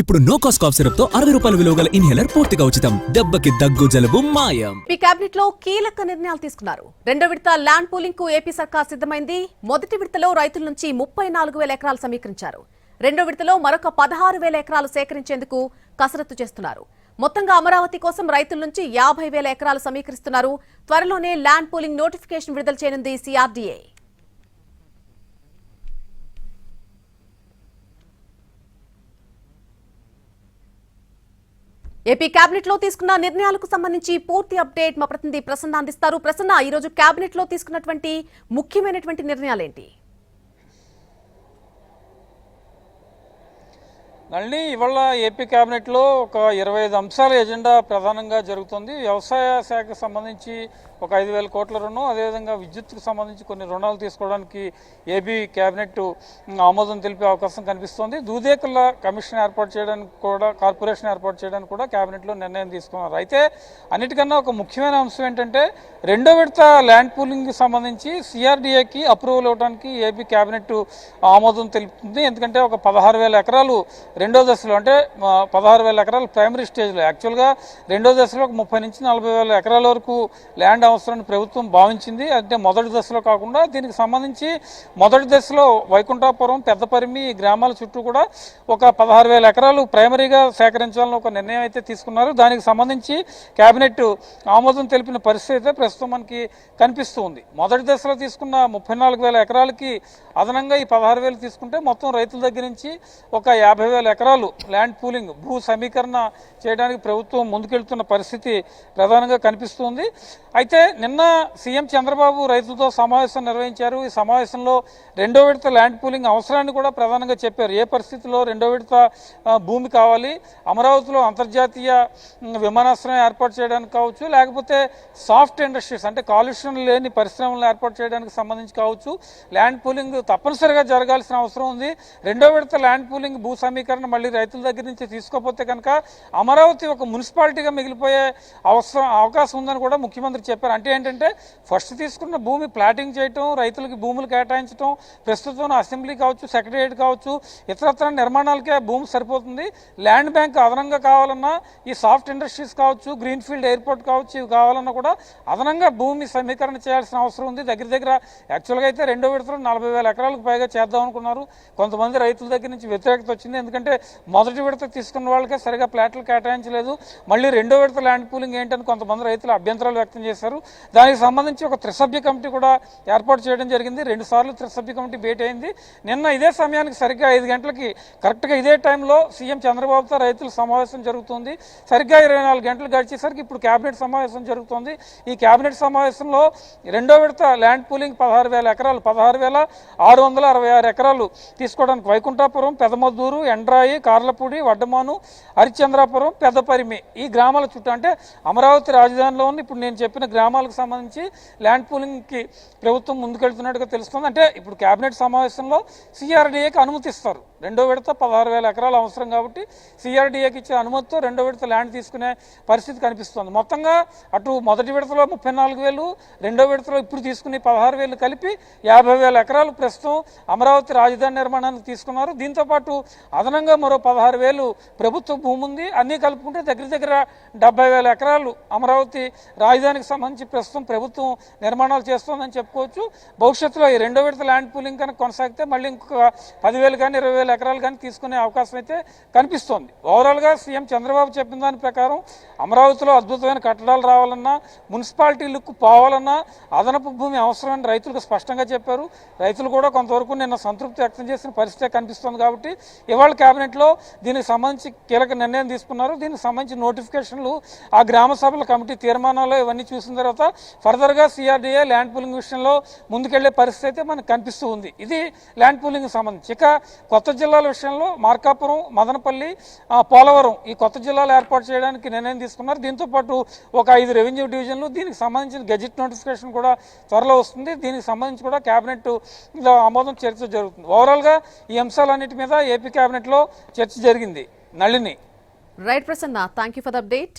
ఇప్పుడు no cost cough సిరప్తో అరవై రూపాయల విలువ గల ఇన్హేలర్ పూర్తిగా ఉచితం. దెబ్బకి దగ్గు జలుబు మాయం. మీ కేబినెట్లో కీలక నిర్ణయాలు తీసుకున్నారు. రెండో విడత ల్యాండ్ పూలింగ్కు ఏపీ సర్కార్ సిద్ధమైంది. మొదటి విడతలో రైతుల నుంచి ముప్పై నాలుగు వేల ఎకరాలు సమీకరించారు. రెండో విడతలో మరొక పదహారు వేల ఎకరాలు సేకరించేందుకు కసరత్తు చేస్తున్నారు. మొత్తంగా అమరావతి కోసం రైతుల నుంచి యాభై వేల ఎకరాలు సమీకరిస్తున్నారు. త్వరలోనే ల్యాండ్ పూలింగ్ నోటిఫికేషన్ విడుదల చేయనుంది సిఆర్డీఏ ఏపీ కేబినెట్లో తీసుకున్న నిర్ణయాలకు సంబంధించి పూర్తి అప్డేట్ మా ప్రతినిధి ప్రసన్న అందిస్తారు. ప్రసన్న ఈ రోజు కేబినెట్లో తీసుకున్నటువంటి ముఖ్యమైనటువంటి నిర్ణయాలేంటి? మళ్ళీ ఇవాళ ఏపీ క్యాబినెట్లో ఒక ఇరవై ఐదు అంశాల ఎజెండా ప్రధానంగా జరుగుతుంది. వ్యవసాయ శాఖకు సంబంధించి ఒక ఐదు వేల కోట్ల రుణం అదేవిధంగా విద్యుత్కు సంబంధించి కొన్ని రుణాలు తీసుకోవడానికి ఏపీ క్యాబినెట్ ఆమోదం తెలిపే అవకాశం కనిపిస్తోంది. దూదేకుల కమిషన్ ఏర్పాటు చేయడానికి కూడా కార్పొరేషన్ ఏర్పాటు చేయడానికి కూడా క్యాబినెట్లో నిర్ణయం తీసుకున్నారు. అయితే అన్నిటికన్నా ఒక ముఖ్యమైన అంశం ఏంటంటే రెండో విడత ల్యాండ్ పూలింగ్కి సంబంధించి సిఆర్డీఏకి అప్రూవల్ ఇవ్వడానికి ఏపీ క్యాబినెట్ ఆమోదం తెలుపుతుంది. ఎందుకంటే ఒక పదహారు వేల ఎకరాలు రెండో దశలో అంటే పదహారు వేల ఎకరాలు ప్రైమరీ స్టేజ్లో. యాక్చువల్గా రెండో దశలో ఒక ముప్పై నుంచి నలభై వేల ఎకరాల వరకు ల్యాండ్ అవసరాన్ని ప్రభుత్వం భావించింది. అంటే మొదటి దశలో కాకుండా దీనికి సంబంధించి మొదటి దశలో వైకుంఠాపురం పెద్దపరిమి గ్రామాల చుట్టూ కూడా ఒక పదహారు వేల ఎకరాలు ప్రైమరీగా సేకరించాలని ఒక నిర్ణయం అయితే తీసుకున్నారు. దానికి సంబంధించి కేబినెట్ ఆమోదం తెలిపిన పరిస్థితి అయితే ప్రస్తుతం మనకి కనిపిస్తూ ఉంది. మొదటి దశలో తీసుకున్న ముప్పై నాలుగు వేల ఎకరాలకి అదనంగా ఈ పదహారు వేలు తీసుకుంటే మొత్తం రైతుల దగ్గర నుంచి ఒక యాభై వేల ఎకరాలు ల్యాండ్ పూలింగ్ భూ సమీకరణ చేయడానికి ప్రభుత్వం ముందుకెళ్తున్న పరిస్థితి ప్రధానంగా కనిపిస్తుంది. అయితే నిన్న సీఎం చంద్రబాబు రైతులతో సమావేశం నిర్వహించారు. ఈ సమావేశంలో రెండో విడత ల్యాండ్ పూలింగ్ అవసరాన్ని కూడా ప్రధానంగా చెప్పారు. ఏ పరిస్థితిలో రెండో విడత భూమి కావాలి? అమరావతిలో అంతర్జాతీయ విమానాశ్రయం ఏర్పాటు చేయడానికి కావచ్చు లేకపోతే సాఫ్ట్ ఇండస్ట్రీస్ అంటే కాలుష్యం లేని పరిశ్రమలను ఏర్పాటు చేయడానికి సంబంధించి కావచ్చు. ల్యాండ్ పూలింగ్ తప్పనిసరిగా జరగాల్సిన అవసరం ఉంది. రెండో విడత ల్యాండ్ పూలింగ్ భూ సమీకరణ మళ్ళీ రైతుల దగ్గర నుంచి తీసుకోకపోతే కనుక అమరావతి ఒక మున్సిపాలిటీగా మిగిలిపోయే అవసరం అవకాశం ఉందని కూడా ముఖ్యమంత్రి చెప్పారు. అంటే ఏంటంటే ఫస్ట్ తీసుకున్న భూమి ప్లాటింగ్ చేయటం రైతులకి భూములు కేటాయించడం ప్రస్తుతం అసెంబ్లీ కావచ్చు సెక్రటరియట్ కావచ్చు ఇతరత్ర నిర్మాణాలకే భూమి సరిపోతుంది. ల్యాండ్ బ్యాంక్ అదనంగా కావాలన్నా ఈ సాఫ్ట్ ఇండస్ట్రీస్ కావచ్చు గ్రీన్ ఫీల్డ్ ఎయిర్పోర్ట్ కావచ్చు ఇవి కావాలన్నా కూడా అదనంగా భూమి సమీకరణ చేయాల్సిన అవసరం ఉంది. దగ్గర దగ్గర యాక్చువల్గా అయితే రెండో విడతలో నలభై వేల ఎకరాలకు పైగా చేద్దాం అనుకున్నారు. కొంతమంది రైతుల దగ్గర నుంచి వ్యతిరేకత వచ్చింది. ఎందుకంటే మొదటి విడత తీసుకున్న వాళ్ళకే సరిగా ప్లాట్లు కేటాయించలేదు. మళ్ళీ రెండో విడత ల్యాండ్ పూలింగ్ ఏంటని కొంతమంది రైతులు అభ్యంతరాలు వ్యక్తం చేశారు. దానికి సంబంధించి ఒక త్రిసభ్య కమిటీ కూడా ఏర్పాటు చేయడం జరిగింది. రెండు సార్లు త్రిసభ్య కమిటీ భేటీ అయింది. నిన్న ఇదే సమయానికి సరిగ్గా ఐదు గంటలకి కరెక్ట్గా ఇదే టైంలో సీఎం చంద్రబాబుతో రైతుల సమావేశం జరుగుతుంది. సరిగ్గా ఇరవై నాలుగు గంటలు గడిచేసరికి ఇప్పుడు కేబినెట్ సమావేశం జరుగుతుంది. ఈ కేబినెట్ సమావేశంలో రెండో విడత ల్యాండ్ పూలింగ్ పదహారు వేల ఎకరాలు పదహారు వేల ఆరు వందల అరవై ఆరు ఎకరాలు తీసుకోవడానికి వైకుంఠాపురం పెదమద్దూరు ఎండ్రాయి కార్లపూడి వడ్డమాను హరిశ్చంద్రాపురం పెద్దపరిమి. ఈ గ్రామాల చుట్టూ అంటే అమరావతి రాజధానిలో ఉన్న ఇప్పుడు నేను చెప్పిన గ్రామాలకు సంబంధించి ల్యాండ్ పూలింగ్కి ప్రభుత్వం ముందుకెళ్తున్నట్టుగా తెలుస్తుంది. అంటే ఇప్పుడు కేబినెట్ సమావేశంలో సిఆర్డీఏకి అనుమతిస్తారు రెండో విడత పదహారు వేల ఎకరాలు అవసరం కాబట్టి సిఆర్డీఏకి ఇచ్చే అనుమతితో రెండో విడత ల్యాండ్ తీసుకునే పరిస్థితి కనిపిస్తుంది. మొత్తంగా అటు మొదటి విడతలో ముప్పై నాలుగు వేలు రెండో విడతలో ఇప్పుడు తీసుకుని పదహారు వేలు కలిపి యాభై వేల ఎకరాలు ప్రస్తుతం అమరావతి రాజధాని నిర్మాణానికి తీసుకున్నారు. దీంతోపాటు అదనంగా మరో పదహారు వేలు ప్రభుత్వ భూమి ఉంది. అన్నీ కలుపుకుంటే దగ్గర దగ్గర డెబ్బై వేల ఎకరాలు అమరావతి రాజధానికి సంబంధించి ప్రస్తుతం ప్రభుత్వం నిర్మాణాలు చేస్తోందని చెప్పుకోవచ్చు. భవిష్యత్తులో ఈ రెండో విడత ల్యాండ్ పూలింగ్ కనుక కొనసాగితే మళ్ళీ ఇంకొక పదివేలు కానీ ఇరవై వేల ఎకరాలు కానీ తీసుకునే అవకాశం అయితే కనిపిస్తోంది. ఓవరాల్గా సీఎం చంద్రబాబు చెప్పిన దాని ప్రకారం అమరావతిలో అద్భుతమైన కట్టడాలు రావాలన్నా మున్సిపాలిటీ లుక్ పోవాలన్నా అదనపు భూమి అవసరమని రైతులకు స్పష్టంగా చెప్పారు. రైతులు కూడా కొంతవరకు నిన్న సంతృప్తి వ్యక్తం చేసిన పరిస్థితి కనిపిస్తుంది కాబట్టి ఇవాళ కేబినెట్లో దీనికి సంబంధించి కీలక నిర్ణయం తీసుకున్నారు. దీనికి సంబంధించి నోటిఫికేషన్లు ఆ గ్రామ సభల కమిటీ తీర్మానాలు ఇవన్నీ చూసిన తర్వాత ఫర్దర్గా సిఆర్డీఏ ల్యాండ్ పూలింగ్ విషయంలో ముందుకెళ్ళే పరిస్థితి అయితే మనకు కనిపిస్తూ ఉంది. ఇది ల్యాండ్ పూలింగ్ సంబంధించి. ఇక కొత్త జిల్లాల విషయంలో మార్కాపురం మదనపల్లి పోలవరం ఈ కొత్త జిల్లాలు ఏర్పాటు చేయడానికి నిర్ణయం తీసుకున్నారు. దీంతో పాటు ఒక ఐదు రెవెన్యూ డివిజన్లు దీనికి సంబంధించిన గెజిట్ నోటిఫికేషన్ కూడా త్వరలో వస్తుంది. దీనికి సంబంధించి కూడా కేబినెట్ ఆమోదం చర్చ జరుగుతుంది. ఓవరాల్గా ఈ అంశాలన్నిటి మీద ఏపీ కేబినెట్లో చర్చ జరిగింది. Nalini. Right Prasanna thank you for the update